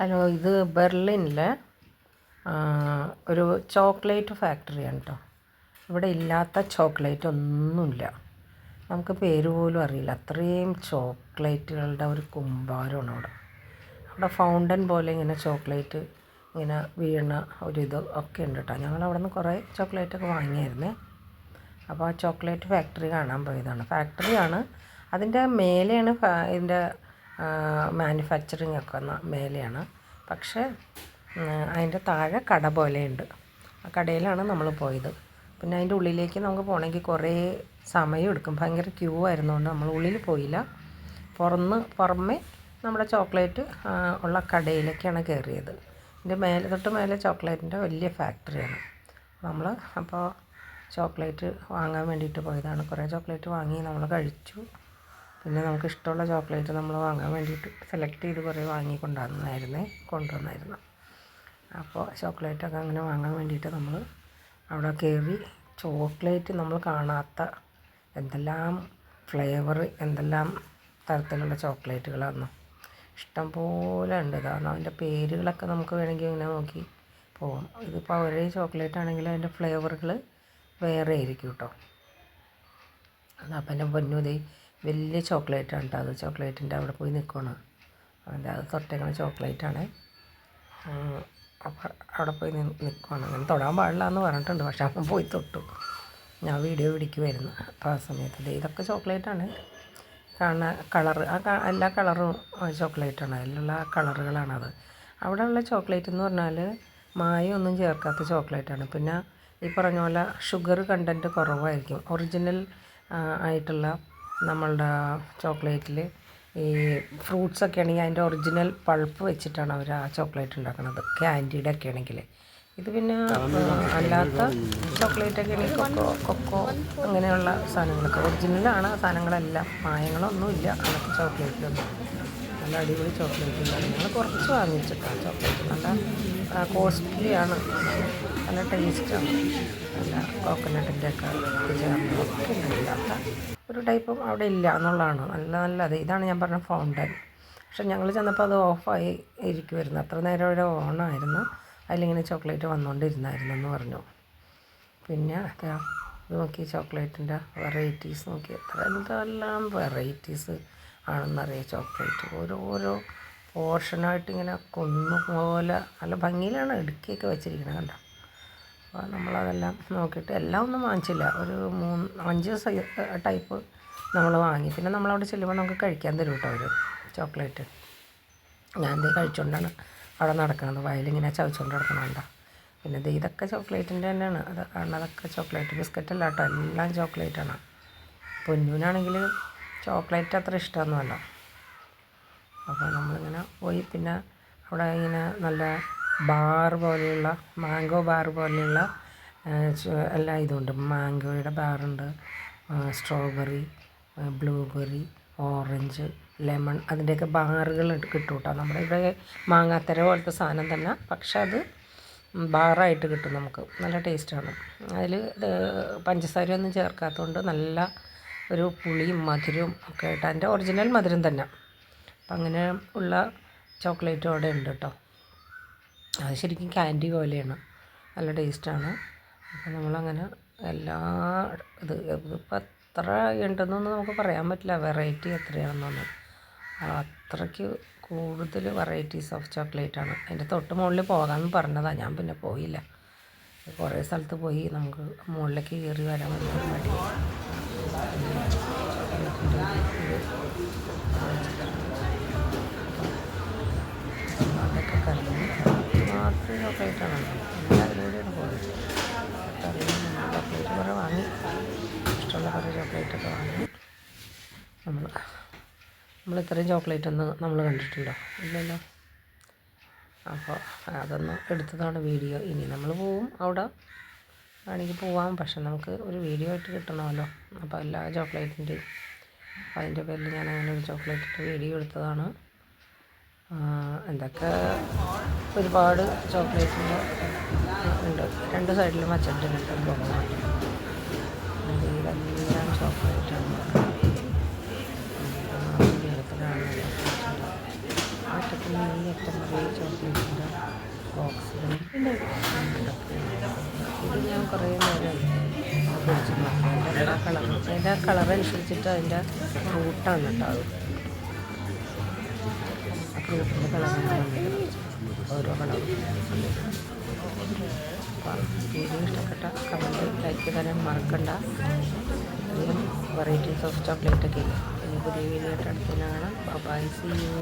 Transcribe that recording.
Hello ഇത് ബെർലിനിലെ ഒരു chocolate ഫാക്ടറിയാണ് കേട്ടോ ഇവിടെ ഇല്ലാത്ത ചോക്ലേറ്റ് ഒന്നുമില്ല. നമുക്ക് പേര് പോലും അറിയില്ല. അത്രയും ചോക്ലേറ്റുകളുടെ ഒരു കുമ്പാരമാണ് അവിടെ. അവിടെ ഫൗണ്ടൻ പോലെ ഇങ്ങനെ ചോക്ലേറ്റ് ഇങ്ങനെ വീണ ഒരിത് ഒക്കെ ഉണ്ട് കേട്ടോ. ഞങ്ങൾ അവിടെ നിന്ന് കുറേ ചോക്ലേറ്റൊക്കെ വാങ്ങിയായിരുന്നേ. അപ്പോൾ ആ ചോക്ലേറ്റ് ഫാക്ടറി കാണാൻ പോയതാണ്. ഫാക്ടറിയാണ്. അതിന്റെ മേലെയാണ് ഇതിന്റെ മാനുഫാക്ചറിങ് ഒക്കെ വന്ന മേലെയാണ്. പക്ഷേ അതിന്റെ താഴെ കട പോലെയുണ്ട്. ആ കടയിലാണ് നമ്മൾ പോയത്. പിന്നെ അതിന്റെ ഉള്ളിലേക്ക് നമുക്ക് പോകണമെങ്കിൽ കുറേ സമയം എടുക്കും. ഭയങ്കര ക്യൂ ആയിരുന്നുകൊണ്ട് നമ്മൾ ഉള്ളിൽ പോയില്ല. പുറന്ന് പുറമെ നമ്മുടെ ചോക്ലേറ്റ് ഉള്ള കടയിലേക്കാണ് കയറിയത്. ഇതിന്റെ മേലെ തൊട്ട് മേലെ ചോക്ലേറ്റിന്റെ വലിയ ഫാക്ടറിയാണ് നമ്മൾ അപ്പോൾ ചോക്ലേറ്റ് വാങ്ങാൻ വേണ്ടിയിട്ട് പോയതാണ്. കുറേ ചോക്ലേറ്റ് വാങ്ങി നമ്മൾ കഴിച്ചു. പിന്നെ നമുക്ക് ഇഷ്ടമുള്ള ചോക്ലേറ്റ് നമ്മൾ വാങ്ങാൻ വേണ്ടിയിട്ട് സെലക്ട് ചെയ്ത് കുറേ വാങ്ങി കൊണ്ടുവന്നായിരുന്നേ. കൊണ്ടുവന്നായിരുന്നു അപ്പോൾ ചോക്ലേറ്റൊക്കെ അങ്ങനെ വാങ്ങാൻ വേണ്ടിയിട്ട് നമ്മൾ അവിടെ കയറി ചോക്ലേറ്റ് നമ്മൾ കാണാത്ത എന്തെല്ലാം ഫ്ലേവർ എന്തെല്ലാം തരത്തിലുള്ള ചോക്ലേറ്റുകളാണ് ഇഷ്ടം പോലെ ഉണ്ട്. കാരണം അതിന്റെ പേരുകളൊക്കെ നമുക്ക് വേണമെങ്കിൽ ഇങ്ങനെ നോക്കി പോകും ഇതിപ്പോൾ ഒരേ ചോക്ലേറ്റ് ആണെങ്കിൽ അതിന്റെ ഫ്ലേവറുകൾ വേറെ ആയിരിക്കും കേട്ടോ. അപ്പോൾ അപ്പം എന്റെ പൊന്നുതേ വലിയ ചോക്ലേറ്റാണ് കേട്ടോ അത്. ചോക്ലേറ്റിന്റെ അവിടെ പോയി നിൽക്കണം അതിന്റെ അത് തൊട്ടേക്കണ ചോക്ലേറ്റാണ്. അപ്പം അവിടെ പോയി നിൽക്കുകയാണ് അങ്ങനെ തൊടാൻ പാടില്ല എന്ന് പറഞ്ഞിട്ടുണ്ട്. പക്ഷെ അവൻ പോയി തൊട്ടു. ഞാൻ വീഡിയോ പിടിക്കുമായിരുന്നു അപ്പോൾ ആ സമയത്ത് ഇതൊക്കെ ചോക്ലേറ്റാണ്. കാണുന്ന കളർ ആ എല്ലാ കളറും ചോക്ലേറ്റാണ്. അതിലുള്ള കളറുകളാണത്. അവിടെ ഉള്ള ചോക്ലേറ്റ് എന്ന് പറഞ്ഞാൽ മായമൊന്നും ചേർക്കാത്ത ചോക്ലേറ്റാണ്. പിന്നെ ഈ പറഞ്ഞ പോലെ ഷുഗർ കണ്ടന്റ് കുറവായിരിക്കും. ഒറിജിനൽ ആയിട്ടുള്ള നമ്മളുടെ ചോക്ലേറ്റിൽ ഈ ഫ്രൂട്ട്സ് ഒക്കെ ആണെങ്കിൽ അതിന്റെ ഒറിജിനൽ പൾപ്പ് വെച്ചിട്ടാണ് അവർ ആ ചോക്ലേറ്റ് ഉണ്ടാക്കുന്നത്. ക്യാൻഡിയുടെ ഒക്കെ ആണെങ്കിൽ. ഇത് പിന്നെ അല്ലാത്ത ചോക്ലേറ്റ് ഒക്കെ ആണെങ്കിൽ കൊക്കോ കൊക്കോ അങ്ങനെയുള്ള സാധനങ്ങളൊക്കെ. ഒറിജിനലാണ് ആ സാധനങ്ങളെല്ലാം മായങ്ങളൊന്നുമില്ല അങ്ങനത്തെ ചോക്ലേറ്റിലൊന്നും നല്ല അടിപൊളി ചോക്ലേറ്റ് ഞങ്ങൾ കുറച്ച് വാങ്ങിച്ചിട്ടാണ് ചോക്ലേറ്റ്. നല്ല കോസ്റ്റ്ലി ആണ്. നല്ല ടേസ്റ്റാണ് നല്ല കോക്കനട്ടിന്റെ ഒക്കെ ചേർന്ന് ഉണ്ട് ഒരു ടൈപ്പും അവിടെ ഇല്ല എന്നുള്ളതാണ്. നല്ല നല്ലത്. ഇതാണ് ഞാൻ പറഞ്ഞ ഫൗണ്ടൻ പക്ഷെ ഞങ്ങൾ ചെന്നപ്പോൾ അത് ഓഫായി ഇരിക്കുമായിരുന്നു അത്ര നേരം ഇവിടെ ഓണായിരുന്നു അതിലിങ്ങനെ ചോക്ലേറ്റ് വന്നുകൊണ്ടിരുന്നായിരുന്നു എന്ന് പറഞ്ഞു. പിന്നെ അതാ നോക്കി ചോക്ലേറ്റിന്റെ വെറൈറ്റീസ് നോക്കി. എത്ര എന്തെല്ലാം വെറൈറ്റീസ് ആണെന്നറിയാം ചോക്ലേറ്റ് ഓരോരോ പോർഷനായിട്ട് ഇങ്ങനെ കുന്നുപോലെ നല്ല ഭംഗിയിലാണ്. ഇടുക്കിയൊക്കെ വെച്ചിരിക്കുന്നത് കണ്ടോ? അപ്പോൾ നമ്മളതെല്ലാം നോക്കിയിട്ട് എല്ലാം ഒന്നും വാങ്ങിച്ചില്ല. ഒരു മൂന്ന് അഞ്ച് ടൈപ്പ് നമ്മൾ വാങ്ങി. പിന്നെ നമ്മളവിടെ ചെല്ലുമ്പോൾ നമുക്ക് കഴിക്കാൻ തരും കേട്ടോ അവർ ചോക്ലേറ്റ്. ഞാൻ ഇത് കഴിച്ചുകൊണ്ടാണ് അവിടെ നടക്കുന്നത് വയലിങ്ങനെ ചവച്ചുകൊണ്ട് നടക്കണുണ്ടോ പിന്നെ ഇത് ഇതൊക്കെ ചോക്ലേറ്റിന്റെ തന്നെയാണ്. അത് കാരണം അതൊക്കെ ചോക്ലേറ്റ് ബിസ്ക്കറ്റ് അല്ല കേട്ടോ. എല്ലാം ചോക്ലേറ്റാണ്. പൊന്നൂനാണെങ്കിൽ ചോക്ലേറ്റ് അത്ര ഇഷ്ടമൊന്നുമല്ല. അപ്പോൾ നമ്മളിങ്ങനെ പോയി പിന്നെ അവിടെ ഇങ്ങനെ നല്ല ബാർ പോലെയുള്ള മാംഗോ ബാർ പോലെയുള്ള എല്ലാ ഇതുണ്ട്. മാംഗോയുടെ ബാറുണ്ട്. സ്ട്രോബെറി ബ്ലൂബെറി ഓറഞ്ച് ലെമൺ അതിന്റെയൊക്കെ ബാറുകൾ കിട്ടും കേട്ടോ നമ്മുടെ ഇവിടെ മാങ്ങാത്തര പോലത്തെ സാധനം തന്നെ. പക്ഷെ അത് ബാറായിട്ട് കിട്ടും നമുക്ക്. നല്ല ടേസ്റ്റാണ്. അതിൽ പഞ്ചസാരയൊന്നും ചേർക്കാത്തതുകൊണ്ട് നല്ല ഒരു പുളിയും മധുരവും ഒക്കെ ആയിട്ട്. അതിന്റെ ഒറിജിനൽ മധുരം തന്നെ. അപ്പം അങ്ങനെ ഉള്ള ചോക്ലേറ്റും അവിടെ ഉണ്ട് കേട്ടോ. അത് ശരിക്കും ക്യാൻഡി പോലെയാണ്. നല്ല ടേസ്റ്റാണ്. അപ്പോൾ നമ്മളങ്ങനെ എല്ലാ ഇത് ഇപ്പം എത്ര ഉണ്ടെന്നൊന്നും നമുക്ക് പറയാൻ പറ്റില്ല. വെറൈറ്റി എത്രയാണെന്നൊന്നും അത്രയ്ക്ക് കൂടുതൽ വെറൈറ്റീസ് ഓഫ് ചോക്ലേറ്റാണ് അതിന്റെ തൊട്ട് മുകളിൽ പോകാമെന്ന് പറഞ്ഞതാണ് ഞാൻ പിന്നെ പോയില്ല. കുറേ സ്ഥലത്ത് പോയി നമുക്ക് മുകളിലേക്ക് കയറി വരാൻ വേണ്ടി കറിയും ചോക്ലേറ്റ് ഒന്നും നമ്മൾ കണ്ടിട്ടുണ്ടോ? ഇല്ലല്ലോ. അപ്പോൾ അതൊന്ന് എടുത്തതാണ് വീഡിയോ ഇനി നമ്മൾ പോവും അവിടെ. വേണമെങ്കിൽ പോവാം. പക്ഷെ നമുക്ക് ഒരു വീഡിയോ ആയിട്ട് കിട്ടണമല്ലോ. അപ്പോൾ എല്ലാ ചോക്ലേറ്റിന്റെയും അതിന്റെ പേരിൽ ഞാൻ അങ്ങനെ ഒരു ചോക്ലേറ്റിന്റെ വീഡിയോ എടുത്തതാണ്. എന്തൊക്കെ ഒരുപാട് ചോക്ലേറ്റിന്റെ ഉണ്ട്. രണ്ട് സൈഡിലും കേട്ടോ ബൊമ്മ ഇതെല്ലാം ചോക്ലേറ്റാണ് നീളത്തിലാണ് ചോക്ലേറ്റ് ആ ഈ ഏറ്റവും ചോക്ലേറ്റിന്റെ ബോക്സുകൾ ഇത് ഞാൻ കുറേ നേരം നോക്കി അതിന്റെ കളർ അനുസരിച്ചിട്ട് അതിന്റെ ഫ്രൂട്ടാണ് കേട്ടോ ഫ്രൂട്ടിന്റെ വന്നിട്ട് ഓരോ അപ്പോൾ വീഡിയോ ഇഷ്ടപ്പെട്ട കമന്റ് ലൈക്ക് തരാൻ മറക്കണ്ട അധികം വെറൈറ്റീസ് ഓഫ് ചോക്ലേറ്റ് ഒക്കെ ഇനി പുതിയ വീഡിയോ കാണാം. By C U